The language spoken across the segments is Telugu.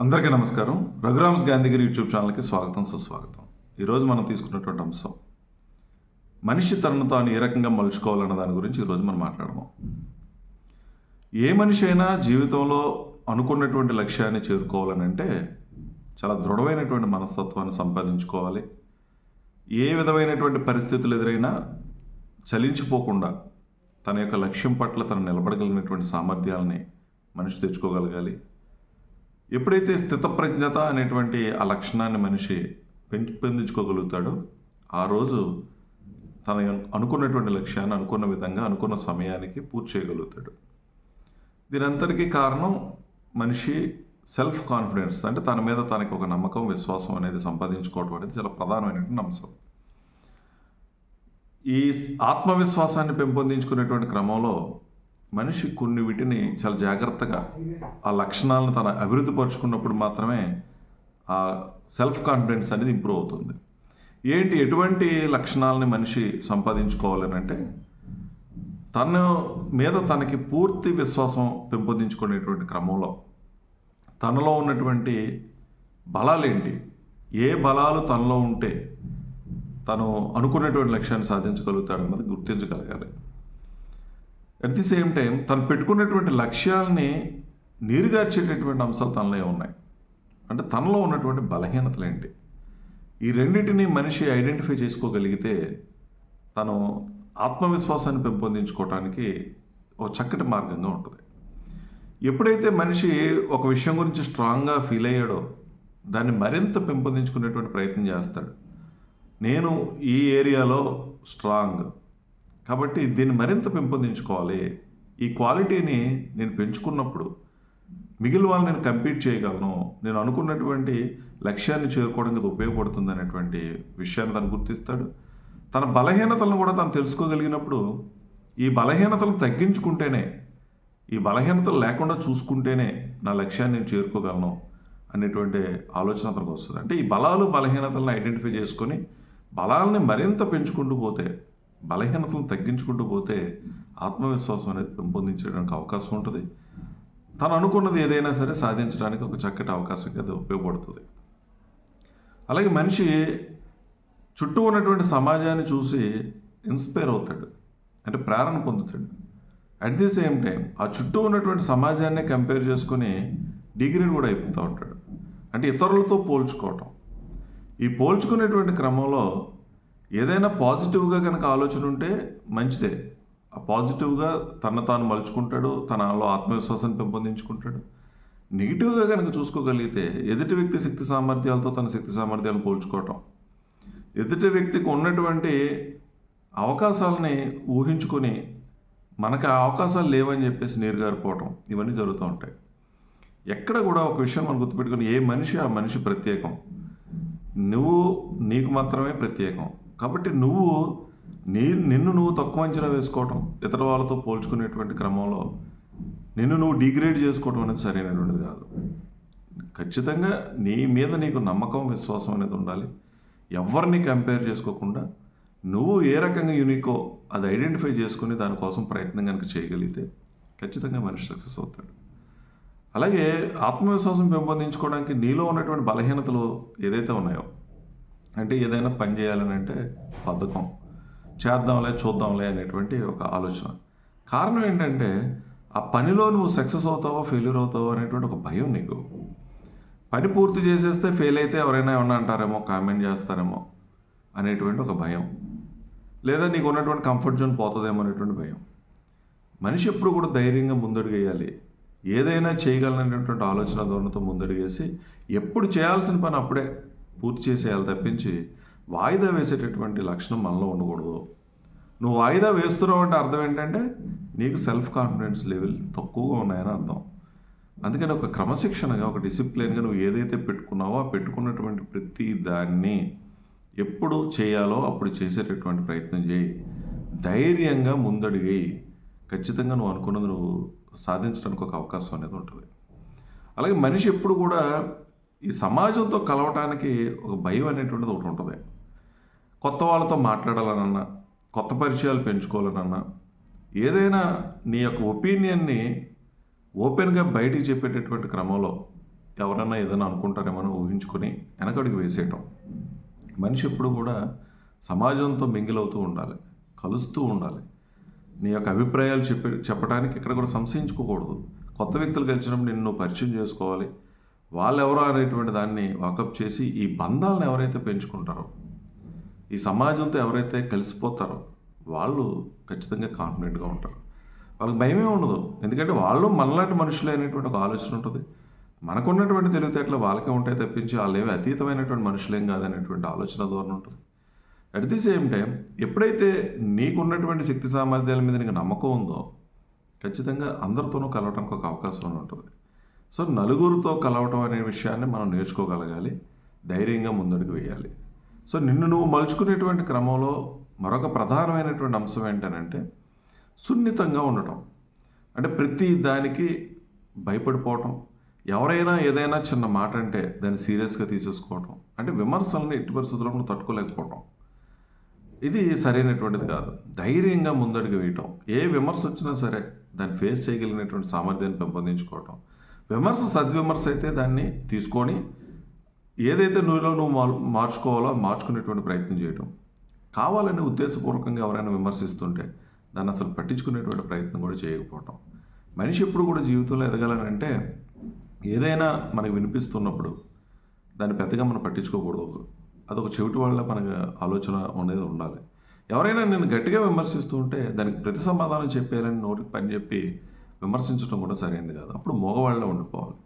అందరికీ నమస్కారం. రఘురామ్స్ గాంధీగిరి యూట్యూబ్ ఛానల్కి స్వాగతం సుస్వాగతం. ఈరోజు మనం తీసుకున్నటువంటి అంశం మనిషి తనను తాను ఏ రకంగా మలుచుకోవాలన్న దాని గురించి ఈరోజు మనం మాట్లాడదాం. ఏ మనిషి అయినా జీవితంలో అనుకున్నటువంటి లక్ష్యాన్ని చేరుకోవాలని అంటే చాలా దృఢమైనటువంటి మనస్తత్వాన్ని సంపాదించుకోవాలి. ఏ విధమైనటువంటి పరిస్థితులు ఎదురైనా చలించిపోకుండా తన యొక్క లక్ష్యం పట్ల తను నిలబడగలిగినటువంటి సామర్థ్యాలని మనిషి తెచ్చుకోగలగాలి. ఎప్పుడైతే స్థితప్రజ్ఞత అనేటువంటి ఆ లక్షణాన్ని మనిషి పెంపొందించుకోగలుగుతాడో ఆ రోజు తన అనుకున్నటువంటి లక్ష్యాన్ని అనుకున్న విధంగా అనుకున్న సమయానికి పూర్తి చేయగలుగుతాడు. దీనంతటికీ కారణం మనిషి సెల్ఫ్ కాన్ఫిడెన్స్ అంటే తన మీద తనకి ఒక నమ్మకం విశ్వాసం అనేది సంపాదించుకోవడం అనేది చాలా ప్రధానమైనటువంటి అంశం. ఈ ఆత్మవిశ్వాసాన్ని పెంపొందించుకునేటువంటి క్రమంలో మనిషి కొన్ని వీటిని చాలా జాగ్రత్తగా ఆ లక్షణాలను తన అభివృద్ధి పరుచుకున్నప్పుడు మాత్రమే ఆ సెల్ఫ్ కాన్ఫిడెన్స్ అనేది ఇంప్రూవ్ అవుతుంది. ఏంటి? ఎటువంటి లక్షణాలని మనిషి సంపాదించుకోవాలని అంటే తన మీద తనకి పూర్తి విశ్వాసం పెంపొందించుకునేటువంటి క్రమంలో తనలో ఉన్నటువంటి బలాలేంటి ఏ బలాలు తనలో ఉంటే తను అనుకున్నటువంటి లక్ష్యాన్ని సాధించగలుగుతాడు అన్నది గుర్తించగలగాలి. అట్ ది సేమ్ టైం తను పెట్టుకున్నటువంటి లక్ష్యాలని నీరుగార్చేటటువంటి అంశాలు తనలో ఉన్నాయి. అంటే తనలో ఉన్నటువంటి బలహీనతలు ఏంటి? ఈ రెండింటిని మనిషి ఐడెంటిఫై చేసుకోగలిగితే తను ఆత్మవిశ్వాసాన్ని పెంపొందించుకోవడానికి ఒక చక్కటి మార్గంగా ఉంటుంది. ఎప్పుడైతే మనిషి ఒక విషయం గురించి స్ట్రాంగ్గా ఫీల్ అయ్యాడో దాన్ని మరింత పెంపొందించుకునేటువంటి ప్రయత్నం చేస్తాడు. నేను ఈ ఏరియాలో స్ట్రాంగ్ కాబట్టి దీన్ని మరింత పెంపొందించుకోవాలి. ఈ క్వాలిటీని నేను పెంచుకున్నప్పుడు మిగిలిన వాళ్ళు నేను కంపీట్ చేయగలను. నేను అనుకున్నటువంటి లక్ష్యాన్ని చేరుకోవడానికి అది ఉపయోగపడుతుంది అనేటువంటి విషయాన్ని తను గుర్తిస్తాడు. తన బలహీనతలను కూడా తను తెలుసుకోగలిగినప్పుడు ఈ బలహీనతలు తగ్గించుకుంటేనే ఈ బలహీనతలు లేకుండా చూసుకుంటేనే నా లక్ష్యాన్ని నేను చేరుకోగలను అనేటువంటి ఆలోచన అతనికి వస్తుంది. అంటే ఈ బలాలు బలహీనతలను ఐడెంటిఫై చేసుకొని బలాలని మరింత పెంచుకుంటూ పోతే బలహీనతను తగ్గించుకుంటూ పోతే ఆత్మవిశ్వాసం అనేది పెంపొందించడానికి అవకాశం ఉంటుంది. తను అనుకున్నది ఏదైనా సరే సాధించడానికి ఒక చక్కటి అవకాశంగా అది ఉపయోగపడుతుంది. అలాగే మనిషి చుట్టూ ఉన్నటువంటి సమాజాన్ని చూసి ఇన్స్పైర్ అవుతాడు. అంటే ప్రేరణ పొందుతాడు. అట్ ది సేమ్ టైం ఆ చుట్టూ ఉన్నటువంటి సమాజాన్ని కంపేర్ చేసుకుని డిగ్రీ కూడా అయిపోతూ ఉంటాడు. అంటే ఇతరులతో పోల్చుకోవటం. ఈ పోల్చుకునేటువంటి క్రమంలో ఏదైనా పాజిటివ్గా కనుక ఆలోచన ఉంటే మంచిదే. ఆ పాజిటివ్గా తన తాను మలుచుకుంటాడు తనలో ఆత్మవిశ్వాసాన్ని పెంపొందించుకుంటాడు. నెగిటివ్గా కనుక చూసుకోగలిగితే ఎదుటి వ్యక్తి శక్తి సామర్థ్యాలతో తన శక్తి సామర్థ్యాలను పోల్చుకోవటం. ఎదుటి వ్యక్తికి ఉన్నటువంటి అవకాశాలని ఊహించుకొని మనకు ఆ అవకాశాలు లేవని చెప్పేసి నీరుగారిపోవటం. ఇవన్నీ జరుగుతూ ఉంటాయి. ఎక్కడ కూడా ఒక విషయం మనం గుర్తుపెట్టుకుని ఏ మనిషి ఆ మనిషి ప్రత్యేకం. నువ్వు నీకు మాత్రమే ప్రత్యేకం. కాబట్టి నువ్వు నీ నిన్ను నువ్వు తక్కువ అంచనా వేసుకోవటం ఇతర వాళ్ళతో పోల్చుకునేటువంటి క్రమంలో నిన్ను నువ్వు డిగ్రేడ్ చేసుకోవటం అనేది సరైనటువంటిది కాదు. ఖచ్చితంగా నీ మీద నీకు నమ్మకం విశ్వాసం అనేది ఉండాలి. ఎవరిని కంపేర్ చేసుకోకుండా నువ్వు ఏ రకంగా యూనికో అది ఐడెంటిఫై చేసుకుని దానికోసం ప్రయత్నం కనుక చేయగలిగితే ఖచ్చితంగా మనిషి సక్సెస్ అవుతాడు. అలాగే ఆత్మవిశ్వాసం పెంపొందించుకోవడానికి నీలో ఉన్నటువంటి బలహీనతలు ఏదైతే ఉన్నాయో అంటే ఏదైనా పని చేయాలని అంటే బద్ధకం చేద్దాంలే చూద్దాంలే అనేటువంటి ఒక ఆలోచన. కారణం ఏంటంటే ఆ పనిలో నువ్వు సక్సెస్ అవుతావో ఫెయిల్యూర్ అవుతావో అనేటువంటి ఒక భయం నీకు. పని పూర్తి చేసేస్తే ఫెయిల్ అయితే ఎవరైనా ఏమన్నా అంటారేమో కామెంట్ చేస్తారేమో అనేటువంటి ఒక భయం. లేదా నీకు ఉన్నటువంటి కంఫర్ట్ జోన్ పోతుందేమో అనేటువంటి భయం. మనిషి ఎప్పుడు కూడా ధైర్యంగా ముందడుగేయాలి. ఏదైనా చేయగలనటువంటి ఆలోచన ధోరణితో ముందడుగేసి ఎప్పుడు చేయాల్సిన పని అప్పుడే పూర్తి చేసేయాలి తప్పించి వాయిదా వేసేటటువంటి లక్షణం మనలో ఉండకూడదు. నువ్వు వాయిదా వేస్తున్నావు అంటే అర్థం ఏంటంటే నీకు సెల్ఫ్ కాన్ఫిడెన్స్ లెవెల్ తక్కువగా ఉన్నాయని అర్థం. అందుకని ఒక క్రమశిక్షణగా ఒక డిసిప్లిన్గా నువ్వు ఏదైతే పెట్టుకున్నావో ఆ పెట్టుకున్నటువంటి ప్రతి దాన్ని ఎప్పుడు చేయాలో అప్పుడు చేసేటటువంటి ప్రయత్నం చేయి. ధైర్యంగా ముందడిగి ఖచ్చితంగా నువ్వు అనుకున్నది నువ్వు సాధించడానికి ఒక అవకాశం అనేది ఉంటుంది. అలాగే మనిషి ఎప్పుడు కూడా ఈ సమాజంతో కలవటానికి ఒక భయం అనేటువంటిది ఒకటి ఉంటుంది. కొత్త వాళ్ళతో మాట్లాడాలనన్నా కొత్త పరిచయాలు పెంచుకోవాలనన్నా ఏదైనా నీ యొక్క ఒపీనియన్ని ఓపెన్గా బయటికి చెప్పేటటువంటి క్రమంలో ఎవరైనా ఏదైనా అనుకుంటారేమో అని ఊహించుకొని వెనకడికి వేసేయటం. మనిషి ఎప్పుడు కూడా సమాజంతో మింగిలవుతూ ఉండాలి కలుస్తూ ఉండాలి. నీ యొక్క అభిప్రాయాలు చెప్పి చెప్పడానికి ఇక్కడ కూడా సంశయించుకోకూడదు. కొత్త వ్యక్తులు కలిసినప్పుడు నిన్ను పరిచయం చేసుకోవాలి. వాళ్ళెవరో అనేటువంటి దాన్ని వాకప్ చేసి ఈ బంధాలను ఎవరైతే పెంచుకుంటారో ఈ సమాజంతో ఎవరైతే కలిసిపోతారో వాళ్ళు ఖచ్చితంగా కాన్ఫిడెంట్గా ఉంటారు. వాళ్ళకి భయమే ఉండదు. ఎందుకంటే వాళ్ళు మనలాంటి మనుషులే అనేటువంటి ఒక ఆలోచన ఉంటుంది. మనకున్నటువంటి తెలివితేటలు వాళ్ళకే ఉంటాయి తప్పించి వాళ్ళు ఏమి అతీతమైనటువంటి మనుషులేం కాదనేటువంటి ఆలోచన ధోరణి ఉంటుంది. అట్ ది సేమ్ టైం ఎప్పుడైతే నీకున్నటువంటి శక్తి సామర్థ్యాల మీద నీకు నమ్మకం ఉందో ఖచ్చితంగా అందరితోనూ కలవడానికి ఒక అవకాశం ఉంటుంది. సో నలుగురితో కలవటం అనే విషయాన్ని మనం నేర్చుకోగలగాలి ధైర్యంగా ముందడుగు వేయాలి. సో నిన్ను నువ్వు మలుచుకునేటువంటి క్రమంలో మరొక ప్రధానమైనటువంటి అంశం ఏంటనంటే సున్నితంగా ఉండటం. అంటే ప్రతి దానికి భయపడిపోవటం. ఎవరైనా ఏదైనా చిన్న మాట అంటే దాన్ని సీరియస్గా తీసేసుకోవటం. అంటే విమర్శలను ఎట్టి పరిస్థితుల్లో నువ్వు తట్టుకోలేకపోవటం. ఇది సరైనటువంటిది కాదు. ధైర్యంగా ముందడుగు వేయటం. ఏ విమర్శ వచ్చినా సరే దాన్ని ఫేస్ చేయగలిగినటువంటి సామర్థ్యాన్ని పెంపొందించుకోవటం. విమర్శ సద్విమర్శ అయితే దాన్ని తీసుకొని ఏదైతే నువ్వులో నువ్వు మా మార్చుకోవాలో మార్చుకునేటువంటి ప్రయత్నం చేయటం. కావాలని ఉద్దేశపూర్వకంగా ఎవరైనా విమర్శిస్తుంటే దాన్ని అసలు పట్టించుకునేటువంటి ప్రయత్నం కూడా చేయకపోవటం. మనిషి ఎప్పుడు కూడా జీవితంలో ఎదగాలనంటే ఏదైనా మనకు వినిపిస్తున్నప్పుడు దాన్ని పెద్దగా మనం పట్టించుకోకూడదు. అదొక చెవిటి వాళ్ళ మనకు ఆలోచన అనేది ఉండాలి. ఎవరైనా నేను గట్టిగా విమర్శిస్తూ ఉంటే దానికి ప్రతి సమాధానం చెప్పేయాలని నోటికి పని చెప్పి విమర్శించడం కూడా సరైనది కాదు. అప్పుడు మగవాళ్ళలో ఉండిపోవాలి.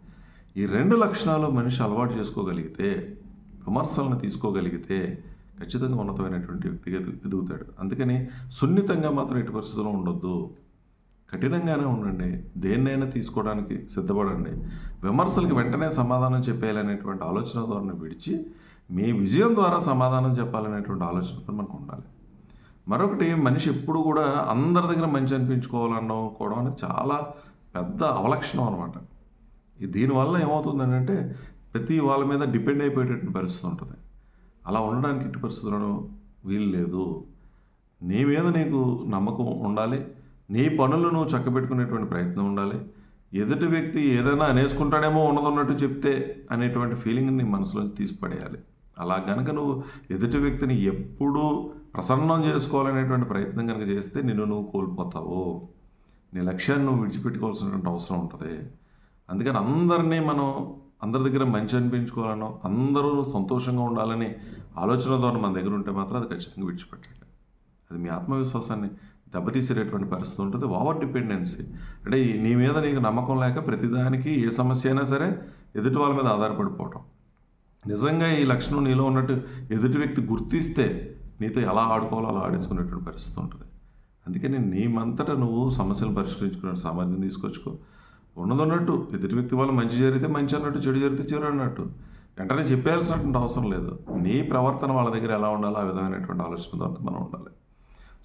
ఈ రెండు లక్షణాలు మనిషి అలవాటు చేసుకోగలిగితే విమర్శలను తీసుకోగలిగితే ఖచ్చితంగా ఉన్నతమైనటువంటి వ్యక్తిగా ఎదుగుతాడు. అందుకని సున్నితంగా మాత్రం ఎటు పరిస్థితుల్లో ఉండొద్దు. కఠినంగానే ఉండండి. దేన్నైనా తీసుకోవడానికి సిద్ధపడండి. విమర్శలకి వెంటనే సమాధానం చెప్పేయాలనేటువంటి ఆలోచన ధోరణి విడిచి మీ విజయం ద్వారా సమాధానం చెప్పాలనేటువంటి ఆలోచన మనకు ఉండాలి. మరొకటి మనిషి ఎప్పుడు కూడా అందరి దగ్గర మంచి అనిపించుకోవాలనుకోవడం అనేది చాలా పెద్ద అవలక్షణం అనమాట దీనివల్ల ఏమవుతుందని అంటే ప్రతి వాళ్ళ మీద డిపెండ్ అయిపోయేటటువంటి పరిస్థితి ఉంటుంది. అలా ఉండడానికి ఇటు పరిస్థితులను వీలు లేదు. నీ మీద నీకు నమ్మకం ఉండాలి. నీ పనులను చక్కబెట్టుకునేటువంటి ప్రయత్నం ఉండాలి. ఎదుటి వ్యక్తి ఏదైనా అనేసుకుంటాడేమో ఉన్నదన్నట్టు చెప్తే అనేటువంటి ఫీలింగ్ని మనసులోంచి అలా కనుక నువ్వు ఎదుటి వ్యక్తిని ఎప్పుడూ ప్రసన్నం చేసుకోవాలనేటువంటి ప్రయత్నం కనుక చేస్తే నిన్ను నువ్వు కోల్పోతావు. నీ లక్ష్యాన్ని నువ్వు విడిచిపెట్టుకోవాల్సినటువంటి అవసరం ఉంటుంది. అందుకని అందరినీ మనం అందరి దగ్గర మంచి అనిపించుకోవాలనో అందరూ సంతోషంగా ఉండాలని ఆలోచన ద్వారా మన దగ్గర ఉంటే మాత్రం అది ఖచ్చితంగా విడిచిపెట్టండి. అది మీ ఆత్మవిశ్వాసాన్ని దెబ్బతీసేటటువంటి పరిస్థితి ఉంటుంది. ఓవర్ డిపెండెన్సీ అంటే ఈ- నీ మీద నీకు నమ్మకం లేక ప్రతిదానికి ఏ సమస్య అయినా సరే ఎదుటి వాళ్ళ మీద ఆధారపడిపోవటం. నిజంగా ఈ లక్షణం నీలో ఉన్నట్టు ఎదుటి వ్యక్తి గుర్తిస్తే నీతో ఎలా ఆడుకోవాలో అలా ఆడేసుకునేటువంటి పరిస్థితి ఉంటుంది. అందుకని నీమంతటా నువ్వు సమస్యలు పరిష్కరించుకునే సామర్థ్యం తీసుకొచ్చుకో. ఉన్నదన్నట్టు ఎదుటి వ్యక్తి వాళ్ళు మంచి జరిగితే మంచి అన్నట్టు చెడు జరిగితే చెడు అన్నట్టు. వెంటనే చెప్పేయాల్సినటువంటి అవసరం లేదు. నీ ప్రవర్తన వాళ్ళ దగ్గర ఎలా ఉండాలో ఆ విధమైనటువంటి ఆలోచనతో మనం ఉండాలి.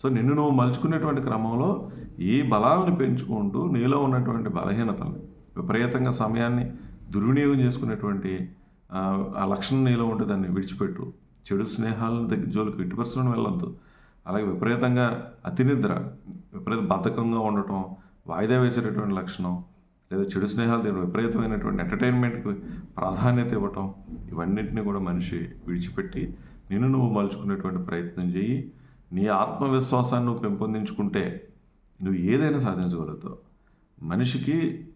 సో నిన్ను నువ్వు మలుచుకునేటువంటి క్రమంలో ఈ బలాలను పెంచుకుంటూ నీలో ఉన్నటువంటి బలహీనతల్ని విపరీతంగా సమయాన్ని దుర్వినియోగం చేసుకునేటువంటి ఆ లక్షణం నీలో ఉంటే దాన్ని విడిచిపెట్టు. చెడు స్నేహాలను దగ్గర జోలికి ఇటుపరుచులను వెళ్ళొద్దు. అలాగే విపరీతంగా అతి నిద్ర విపరీత బద్ధకంగా ఉండటం వాయిదా వేసేటటువంటి లక్షణం లేదా చెడు స్నేహాలు తినడం విపరీతమైనటువంటి ఎంటర్టైన్మెంట్కి ప్రాధాన్యత ఇవ్వటం ఇవన్నింటినీ కూడా మనిషి విడిచిపెట్టి నిన్ను నువ్వు మలుచుకునేటువంటి ప్రయత్నం చేయి. నీ ఆత్మవిశ్వాసాన్ని నువ్వు పెంపొందించుకుంటే నువ్వు ఏదైనా సాధించగలుగుతావు. మనిషికి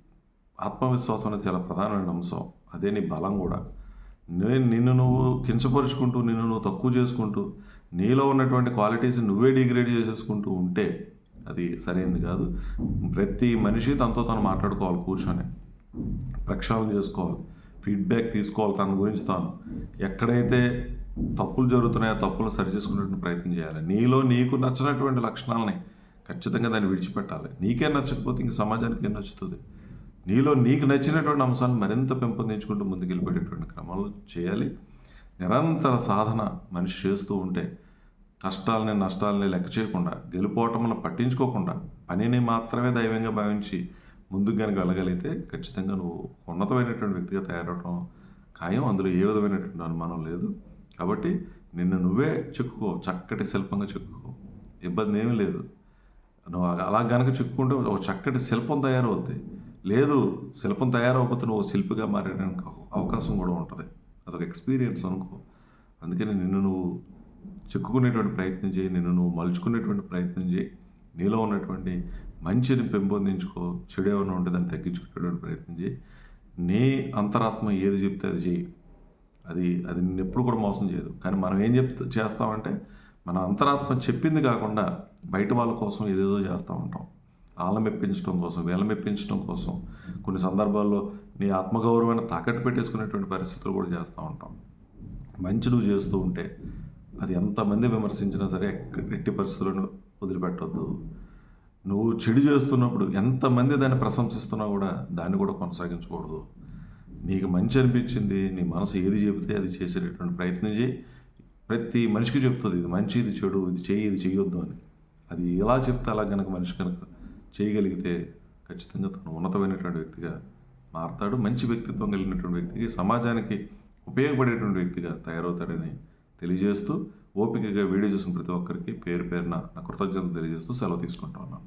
ఆత్మవిశ్వాసం అనేది చాలా ప్రధానమైన అంశం. అదే నీ బలం కూడా. నేను నిన్ను నువ్వు కించపరుచుకుంటూ నిన్ను నువ్వు తక్కువ చేసుకుంటూ నీలో ఉన్నటువంటి క్వాలిటీస్ నువ్వే డిగ్రేడ్ చేసేసుకుంటూ ఉంటే అది సరైనది కాదు. ప్రతి మనిషి తనతో తను మాట్లాడుకోవాలి కూర్చొని. ప్రక్షాళన చేసుకోవాలి. ఫీడ్బ్యాక్ తీసుకోవాలి తన గురించి తాను. ఎక్కడైతే తప్పులు జరుగుతున్నాయో తప్పులు తప్పులు సరిచేసుకునేటువంటి ప్రయత్నం చేయాలి. నీలో నీకు నచ్చినటువంటి లక్షణాలని ఖచ్చితంగా దాన్ని విడిచిపెట్టాలి. నీకే నచ్చకపోతే ఇంక సమాజానికి ఏం నచ్చుతుంది? నీలో నీకు నచ్చినటువంటి అంశాలను మరింత పెంపొందించుకుంటూ ముందుకెళ్ళిపోయేటువంటి క్రమాలు చేయాలి. నిరంతర సాధన మనిషి చేస్తూ ఉంటే కష్టాలని నష్టాలని లెక్క చేయకుండా గెలుపోవటములను పట్టించుకోకుండా పనిని మాత్రమే దైవంగా భావించి ముందుకు కనుక వెళ్ళగలిగితే ఖచ్చితంగా నువ్వు ఉన్నతమైనటువంటి వ్యక్తిగా తయారవడం ఖాయం. అందులో ఏ విధమైనటువంటి అనుమానం లేదు. కాబట్టి నిన్ను నువ్వే చెక్కుకో చక్కటి శిల్పంగా చెక్కుకో. ఇబ్బంది ఏమీ లేదు. నువ్వు అలా గనక చిక్కుకుంటే ఒక చక్కటి శిల్పం తయారవుద్ది. లేదు శిల్పం తయారవకపోతే నువ్వు శిల్పిగా మారడానికి అవకాశం కూడా ఉంటుంది. అదొక ఎక్స్పీరియన్స్ అనుకో. అందుకని నిన్ను నువ్వు చెక్కుకునేటువంటి ప్రయత్నం చేయి నిన్ను నువ్వు మలుచుకునేటువంటి ప్రయత్నం చేయి. నీలో ఉన్నటువంటి మంచిని పెంపొందించుకో చెడు ఏమైనా ఉంటే దాన్ని తగ్గించుకునేటువంటి ప్రయత్నం చేయి. నీ అంతరాత్మ ఏది చెప్తే అది చేయి అది అది నిన్ను ఎప్పుడు కూడా మోసం చేయదు. కానీ మనం ఏం చెప్తా చేస్తామంటే మన అంతరాత్మ చెప్పింది కాకుండా బయట వాళ్ళ కోసం ఏదేదో చేస్తూ ఉంటాం. వాళ్ళని మెప్పించడం కోసం వేల మెప్పించడం కోసం కొన్ని సందర్భాల్లో నీ ఆత్మగౌరవాన్ని తాకట్టు పెట్టేసుకునేటువంటి పరిస్థితులు కూడా చేస్తూ ఉంటాం. మంచి నువ్వు చేస్తూ ఉంటే అది ఎంతమంది విమర్శించినా సరే ఎట్టి పరిస్థితులను వదిలిపెట్టొద్దు. నువ్వు చెడు చేస్తున్నప్పుడు ఎంతమంది దాన్ని ప్రశంసిస్తున్నా కూడా దాన్ని కూడా కొనసాగించకూడదు. నీకు మంచి అనిపించింది నీ మనసు ఏది చెబితే అది చేసేటటువంటి ప్రయత్నం చేయి. ప్రతి మనిషికి చెప్తుంది ఇది మంచి ఇది చెడు ఇది చేయి ఇది చేయొద్దు అని. అది ఎలా చెప్తే అలా కనుక మనిషి కనుక చేయగలిగితే ఖచ్చితంగా తను ఉన్నతమైనటువంటి వ్యక్తిగా మారతాడు మంచి వ్యక్తిత్వం కలిగినటువంటి వ్యక్తికి సమాజానికి ఉపయోగపడేటువంటి వ్యక్తిగా తయారవుతాడని తెలియజేస్తూ ఓపికగా వీడియో చూసిన ప్రతి ఒక్కరికి పేరు పేరున నా కృతజ్ఞతలు తెలియజేస్తూ సెలవు తీసుకుంటా ఉన్నాను.